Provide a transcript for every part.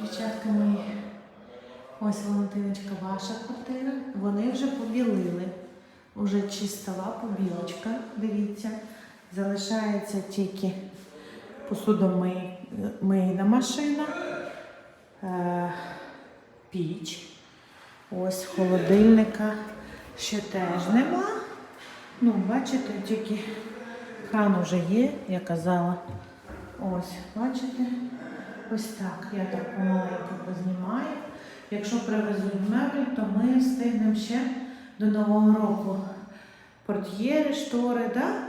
Дівчатка мої, ось Валентиночка, ваша квартира. Вони вже побілили. Уже чистова побілочка, дивіться. Залишається тільки посудомийна машина, е, піч. Ось холодильника ще теж нема. Ну, бачите, тільки кран вже є, я казала. Ось, бачите? Ось так. Я так помаленьку познімаю. Якщо привезуть меблі, то ми встигнемо ще до Нового року портьєри, штори, да?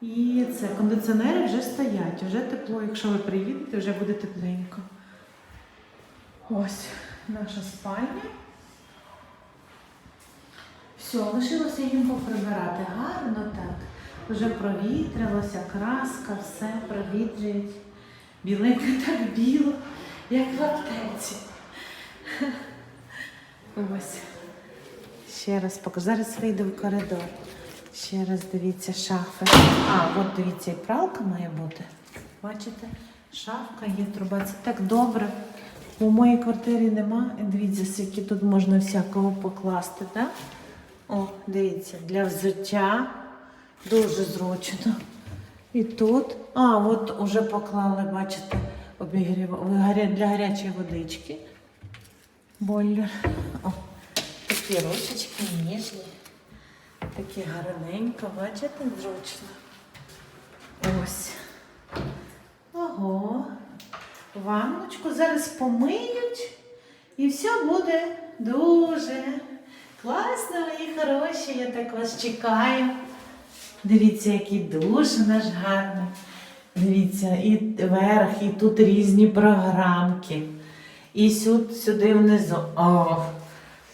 І це кондиціонери вже стоять, вже тепло. Якщо ви приїдете, вже буде тепленько. Ось наша спальня. Все, лишилося їм поприбирати гарно так. Вже провітрилося, краска, все провітрюють. Біленько так біло, як в аптеці. Ось. Ще раз покажу. Зараз вийду в коридор. Ще раз дивіться шафи. А, от дивіться, і пралка має бути. Бачите? Шафка є, труба. Це так добре. У моїй квартирі нема. Дивіться, скільки тут можна всякого покласти, так? О, дивіться, для взуття дуже зручно. І тут. А, от уже поклали, бачите, обігрів для гарячої водички. Бойлер. О, такі ручечки ніжні. Такі гарненько, бачите, зручно. Ось. Ого. Ванночку зараз помиють. І все буде дуже класно, мої хороші. Я так вас чекаю. Дивіться, який душ наш гарний. Дивіться, і верх, і тут різні програмки. І сюди, сюди внизу. О,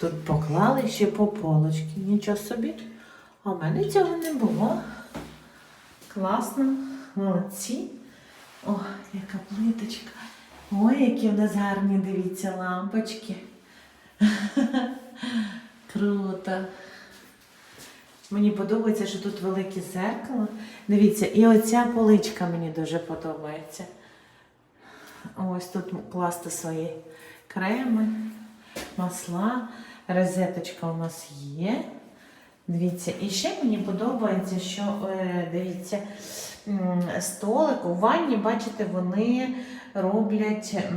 тут поклали ще по полочки. Нічого собі. А в мене цього не було. Класно, молодці. О, яка плиточка. Ой, які в нас гарні, дивіться, лампочки. Круто. Мені подобається, що тут велике зеркало. Дивіться, і оця поличка мені дуже подобається. Ось тут класти свої креми, масла. Розеточка у нас є. Дивіться, і ще мені подобається, що е, дивіться, столик у ванні, бачите, вони роблять. е,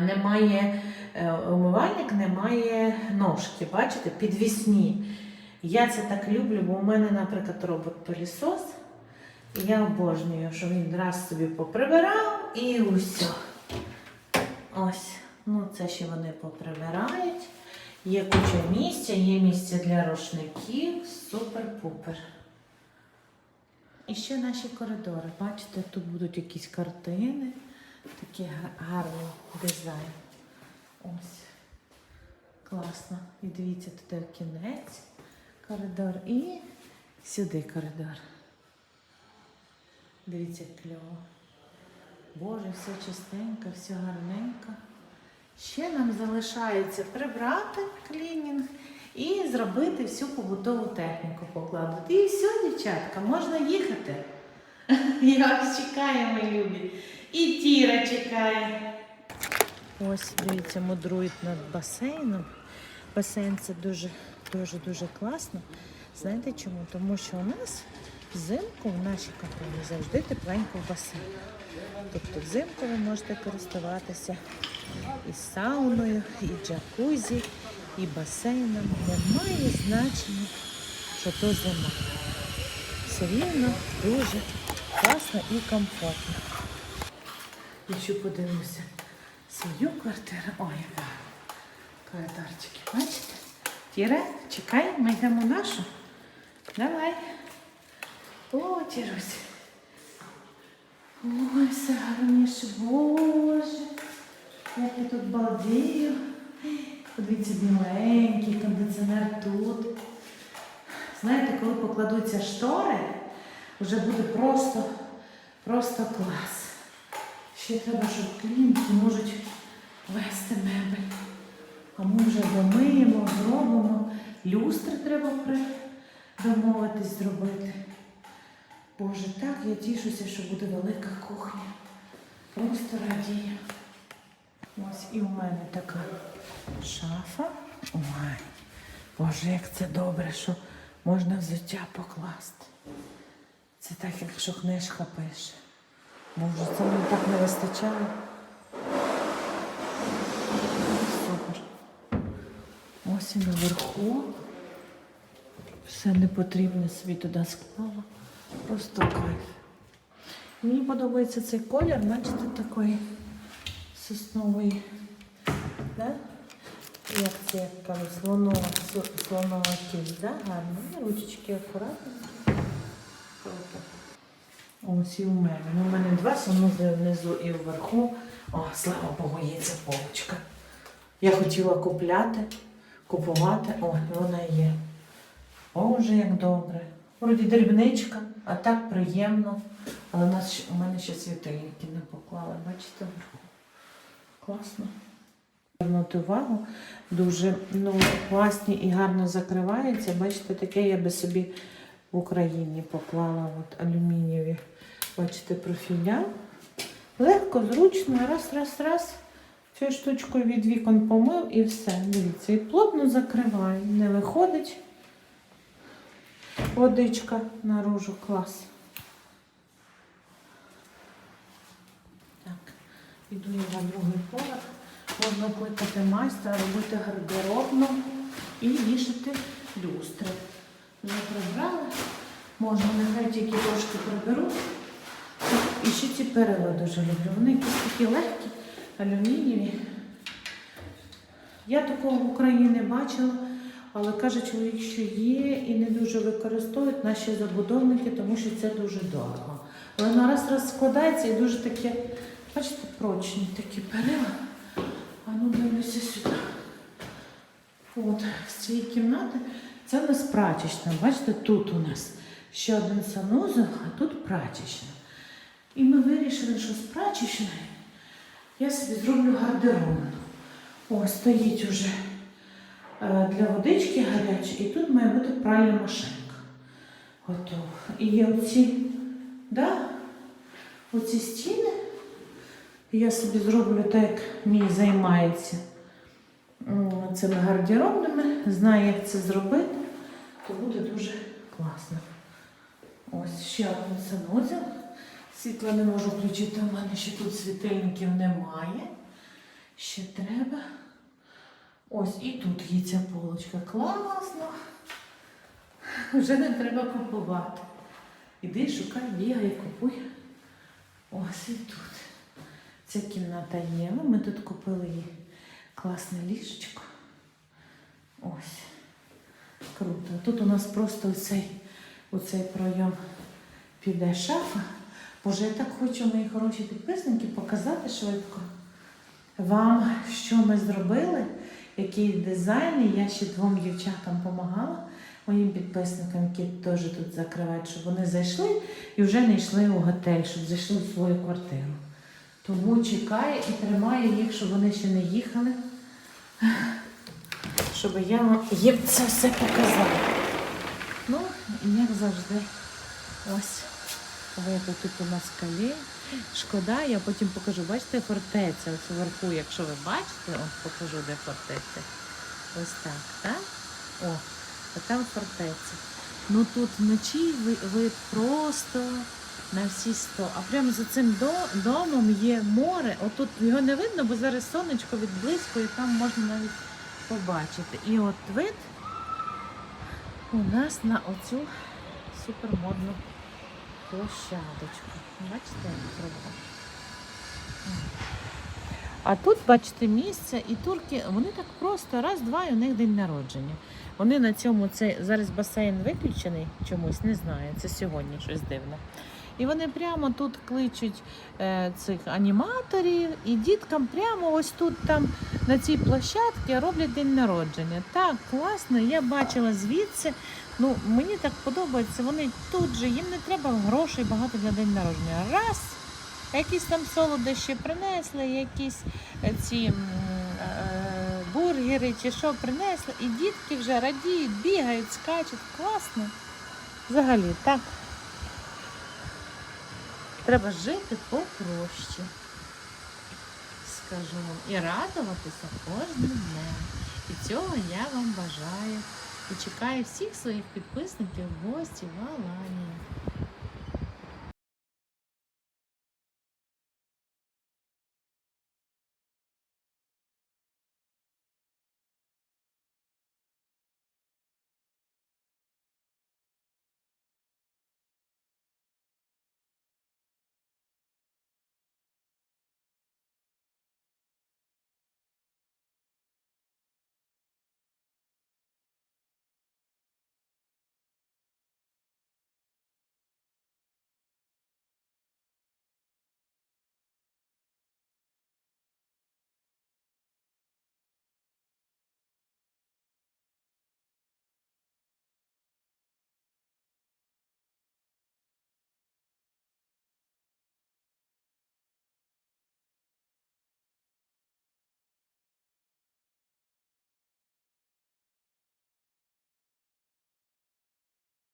Немає е, умивальник, немає ножки, бачите, підвісні. Я це так люблю, бо у мене, наприклад, робот-пилісос. Я обожнюю, що він раз собі поприбирав і усе. Ось, ну це ще вони поприбирають. Є куча місця, є місце для рушників. Супер-пупер. І ще наші коридори. Бачите, тут будуть якісь картини. Такий гарний дизайн. Ось. Класно. І дивіться, туди кінець коридор і сюди коридор. Дивіться, як кльово. Боже, все чистенько, все гарненько. Ще нам залишається прибрати клінінг і зробити всю побутову техніку покладати. І все, дівчатка, можна їхати. Я вас чекаю, мої любі. І Тіра чекає. Ось, дивіться, мудрують над басейном. Басейн це дуже, дуже, дуже класно. Знаєте чому? Тому що у нас взимку в нашій компанії завжди тепленько в басейні. Тобто взимку ви можете користуватися і сауною, і джакузі, і басейном. Немає значення, що то зима. Все рівно дуже класно і комфортно. Я ще подивлюся свою квартиру. Ой, яка коридорчики, бачите? Тіра, чекай, ми йдемо нашу. Давай. О, Тірусь. Ой, все гарніше, Боже. Як я тут балдію. Подивіться, біленький, кондиціонер тут. Знаєте, коли покладуться штори, вже буде просто, просто клас. Ще треба, щоб клієнти можуть вести мебель. А ми вже домиємо, зробимо. Люстри треба домовитись зробити. Боже, так я тішуся, що буде велика кухня. Просто радію. Ось і у мене така шафа. Ой, Боже, як це добре, що можна взуття покласти. Це так, якщо книжка пише. Боже, це мені так не вистачає. Ось і наверху. Все непотрібне собі туди склала. Просто кайф. Мені подобається цей колір, бачите, такий сосновий. Да? Як це як кажуть, слонова, слонова кість, да? гарно. Ну, Ручечки акуратно. Ось і у мене. Ну, у мене два санузли внизу і вверху. О, слава Богу, є ця полочка. Я хотіла купляти, купувати. О, вона є. Боже, як добре. Вроді дрібничка, а так приємно. Але у, нас, у мене ще світильники не поклали. Бачите, вверху. Класно. Звернути увагу, дуже ну, класні і гарно закриваються. Бачите, таке я би собі в Україні поклала от алюмінієві. Бачите, профіля. Легко, зручно, раз, раз, раз. Цю штучкою від вікон помив і все. Дивіться, і плотно закриваю. Не виходить водичка наружу. Клас. Так, іду я на другий поверх. Можна кликати майстра, робити гардеробну і вішати люстри. Вже прибрали. Можна нехай тільки трошки приберу. І ще ці перила дуже люблю. Вони якісь такі легкі, алюмінієві. Я такого в Україні не бачила, але каже чоловік, що є і не дуже використовують наші забудовники, тому що це дуже дорого. Але на раз раз і дуже таке, бачите, прочні такі перила. А ну дивлюся сюди. От, з цієї кімнати це у нас прачечна. Бачите, тут у нас ще один санузел, а тут прачечна. І ми вирішили, що з прачечної я собі зроблю гардеробну. Ось стоїть уже е, для водички гарячої, і тут має бути пральна машинка. Готово. І є оці, да, оці стіни. Я собі зроблю так, як мій займається цими гардеробними. Знаю, як це зробити, то буде дуже класно. Ось ще один санузел. Світла не можу включити, у мене ще тут світильників немає. Ще треба. Ось і тут є ця полочка. Класно. Вже не треба купувати. Іди, шукай, бігай, купуй. Ось і тут. Ця кімната є. Ну, Ми тут купили їй класне ліжечко. Ось. Круто. Тут у нас просто оцей, оцей пройом піде шафа. Боже, я так хочу, мої хороші підписники, показати швидко вам, що ми зробили, який дизайн. І я ще двом дівчатам допомагала, моїм підписникам, які теж тут закривають, щоб вони зайшли і вже не йшли у готель, щоб зайшли в свою квартиру. Тому чекаю і тримаю їх, щоб вони ще не їхали, щоб я вам їм це все показала. Ну, як завжди, ось видно тут у нас калій. Шкода, я потім покажу. Бачите, фортеця ось вверху, якщо ви бачите, от покажу, де фортеця. Ось так, так? О, а там фортеця. Ну тут вночі вид просто на всі сто. А прямо за цим домом є море. Отут його не видно, бо зараз сонечко відблискує, там можна навіть побачити. І от вид у нас на оцю супермодну площадочку. Бачите, як зробила? А тут, бачите, місце, і турки, вони так просто раз-два, і у них день народження. Вони на цьому це зараз басейн виключений чомусь, не знаю. Це сьогодні щось дивне. І вони прямо тут кличуть е, цих аніматорів, і діткам прямо ось тут там на цій площадці роблять день народження. Так, класно, я бачила звідси. Ну, мені так подобається, вони тут же, їм не треба грошей багато для день народження. Раз, якісь там солодощі принесли, якісь е, ці е, бургери чи що принесли, і дітки вже радіють, бігають, скачуть. Класно. Взагалі, так. Треба жити попроще. скажу вам, і радуватися кожним днем. І цього я вам бажаю. І чекаю всіх своїх підписників в гості в Аланії.